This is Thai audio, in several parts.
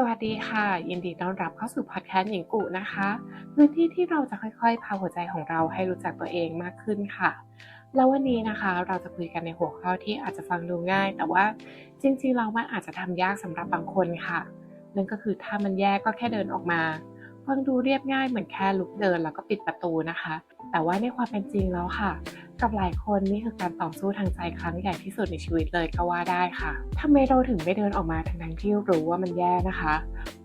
สวัสดีค่ะ ยินดีต้อนรับเข้าสู่พอดแคสต์หญิงกุนะคะพื้นที่ที่เราจะค่อยๆ พาหัวใจของเราให้รู้จักตัวเองมากขึ้นค่ะ แล้ววันนี้นะคะเราจะคุยกันในหัวข้อที่อาจจะฟังดูง่าย แต่ว่าจริงๆเรามันอาจจะทำยากสำหรับบางคนค่ะนั่นก็คือถ้ามันแย่ก็แค่เดินออกมา ฟังดูเรียบง่ายเหมือนแค่ลุกเดินแล้วก็ปิดประตูนะคะ แต่ว่าในความเป็นจริงแล้วค่ะ กับหลายคนนี่คือการต่อสู้ทางใจครั้งใหญ่ที่สุดในชีวิตเลยก็ว่าได้ค่ะทำไมเราถึงไม่เดินออกมาทั้งทั้งที่รู้ว่ามันแย่นะคะ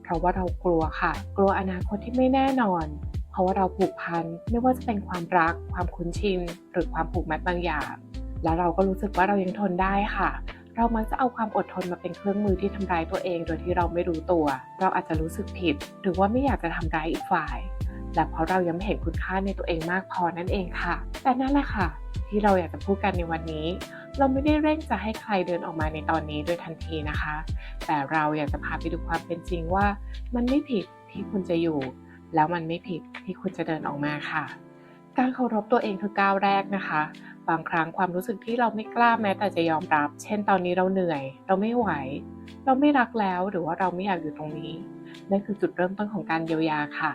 เพราะว่าเรากลัวค่ะ กลัวอนาคตที่ไม่แน่นอน เพราะว่าเราผูกพันไม่ว่าจะเป็นความรัก ความคุ้นชินหรือความผูกมัดบางอย่าง แล้วเราก็รู้สึกว่าเรายังทนได้ค่ะ เรามักจะเอาความอดทนมาเป็นเครื่องมือที่ทำร้ายตัวเองโดยที่เราไม่รู้ตัว เราอาจจะรู้สึกผิด หรือว่าไม่อยากจะทำร้ายอีกฝ่าย และเพราะเรายังไม่เห็นคุณค่าในตัวเองมากพอนั่นเองค่ะ แต่นั่นแหละค่ะ ที่เราอยากจะพูดกันในวันนี้ เราไม่ได้เร่งจะให้ใครเดินออกมาในตอนนี้โดยทันทีนะคะ แต่เราอยากจะพาไปดูความเป็นจริงว่า มันไม่ผิดที่คุณจะอยู่ แล้วมันไม่ผิดที่คุณจะเดินออกมาค่ะ การเคารพตัวเองคือก้าวแรกนะคะ บางครั้งความรู้สึกที่เราไม่กล้าแม้แต่จะยอมรับ เช่น ตอนนี้เราเหนื่อย เราไม่ไหว เราไม่รักแล้วหรือว่าเราไม่อยากอยู่ตรงนี้นั่นคือจุดเริ่มต้นของการเยียวยาค่ะ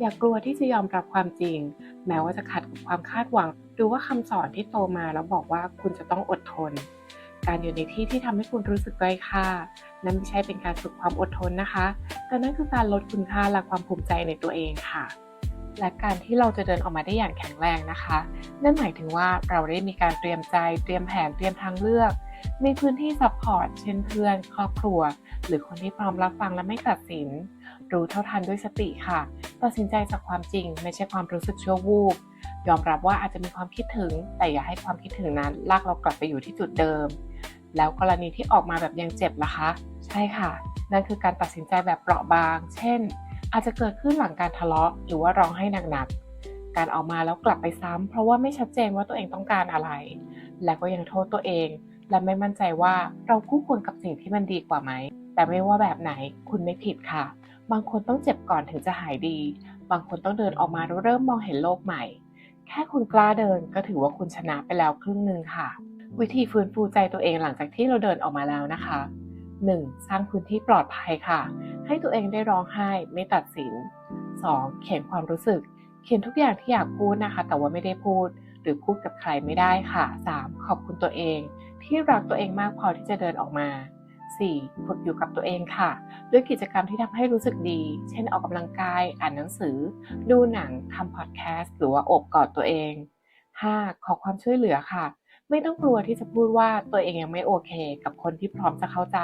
อย่ากลัวที่จะยอมรับความจริง แม้ว่าจะขัดกับความคาดหวังหรือว่าคำสอนที่โตมาแล้วบอกว่าคุณจะต้องอดทน การอยู่ในที่ที่ทำให้คุณรู้สึกด้ค่า นั่นไม่ใช่เป็นการฝึกความอดทนนะคะ แต่นั่นคือการลดคุณค่าและความภูมิใจในตัวเองค่ะ และการที่เราจะเดินออกมาได้อย่างแข็งแรงนะคะ นั่นหมายถึงว่าเราได้มีการเตรียมใจ เตรียมแผน เตรียมทางเลือก มีพื้นที่ซัพพอร์ต เช่นเพื่อน ครอบครัว หรือคนที่พร้อมรับฟังและไม่ตัดสิน รู้เท่าทันด้วยสติค่ะ ตัดสินใจจากความจริง ไม่ใช่ความรู้สึกชั่ววูบ ยอมรับว่าอาจจะมีความคิดถึง แต่อย่าให้ความคิดถึงนั้นลากเรากลับไปอยู่ที่จุดเดิม แล้วกรณีที่ออกมาแบบยังเจ็บล่ะคะ ใช่ค่ะ นั่นคือการตัดสินใจแบบเปราะบาง เช่น อาจจะเกิดขึ้นหลังการทะเลาะหรือว่าร้องไห้หนักๆ การออกมาแล้วกลับไปซ้ำเพราะว่าไม่ชัดเจนว่าตัวเองต้องการอะไร และก็ยังโทษตัวเอง และไม่มั่นใจว่าเราคู่ควรกับสิ่งที่มันดีกว่าไหม แต่ไม่ว่าแบบไหนคุณไม่ผิดค่ะ บางคนต้องเจ็บก่อนถึงจะหายดี บางคนต้องเดินออกมาแล้วเริ่มมองเห็นโลกใหม่ แค่คุณกล้าเดินก็ถือว่าคุณชนะไปแล้วครึ่งหนึ่งค่ะ วิธีฟื้นฟูใจตัวเองหลังจากที่เราเดินออกมาแล้วนะคะ 1. สร้างพื้นที่ปลอดภัยค่ะ ให้ตัวเองได้ร้องไห้ไม่ตัดสิน 2. เขียนความรู้สึก เขียนทุกอย่างที่อยากพูดนะคะ แต่ว่าไม่ได้พูด หรือพูดกับใครไม่ได้ค่ะ 3. ขอบคุณตัวเอง ที่รักตัวเองมากพอที่จะเดินออกมา 4. ฝึกอยู่กับตัวเองค่ะ ด้วยกิจกรรมที่ทำให้รู้สึกดี เช่นออกกำลังกาย อ่านหนังสือ ดูหนังทำพอดแคสต์ หรือว่าอบกอดตัวเอง 5. ขอความช่วยเหลือค่ะ ไม่ต้องกลัวที่จะพูดว่าตัวเองยังไม่โอเค กับคนที่พร้อมจะเข้าใจ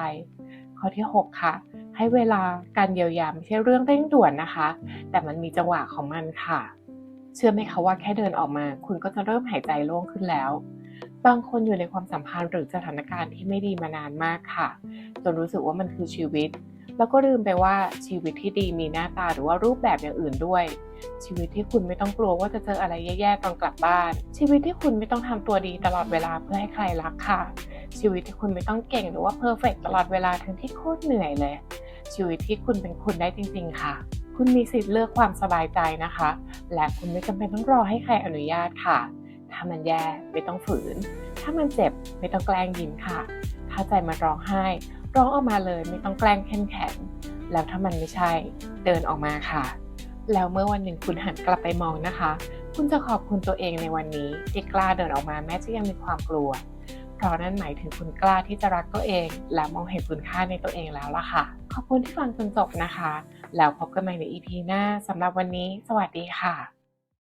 ข้อที่ 6 ค่ะ ให้เวลาการเยียวยาไม่ใช่เรื่องเร่งด่วนนะคะ แต่มันมีจังหวะของมันค่ะ เชื่อไหมคะว่าแค่เดินออกมา คุณก็จะเริ่มหายใจโล่งขึ้นแล้ว บางคนอยู่ในความสัมพันธ์หรือสถานการณ์ที่ไม่ดีมานานมากค่ะ จนรู้สึกว่ามันคือชีวิต แล้วก็ลืมไปว่าชีวิตที่ดีมีหน้าตาหรือว่ารูปแบบอย่างอื่นด้วย ชีวิตที่คุณไม่ต้องกลัวว่าจะเจออะไรแย่ๆตอนกลับบ้าน ชีวิตที่คุณไม่ต้องทำตัวดีตลอดเวลาเพื่อให้ใครรักค่ะ ชีวิตที่คุณไม่ต้องเก่งหรือว่าเพอร์เฟกตลอดเวลาทั้งที่โคตรเหนื่อยเลย ชีวิตที่คุณเป็นคุณได้จริง ๆ ค่ะ คุณมีสิทธิ์เลือกความสบายใจนะคะ และคุณไม่จำเป็นต้องรอให้ใครอนุญาตค่ะ ถ้ามันแย่ไม่ต้องฝืน ถ้ามันเจ็บไม่ต้องแกล้งยิ้มค่ะ ถ้าใจมันร้องไห้ ร้องออกมาเลยไม่ต้องแกล้งเข้มแข็ง แล้วถ้ามันไม่ใช่เดินออกมาค่ะ แล้วเมื่อวันหนึ่งคุณหันกลับไปมองนะคะ คุณจะขอบคุณตัวเองในวันนี้ที่กล้าเดินออกมาแม้จะยังมีความกลัว เพราะนั่นหมายถึงคุณกล้าที่จะรักตัวเอง และมองเห็นคุณค่าในตัวเองแล้วล่ะค่ะ ขอบคุณที่ฟังจนจบนะคะ แล้วพบกันใหม่ใน EP หน้าสำหรับวันนี้ สวัสดีค่ะ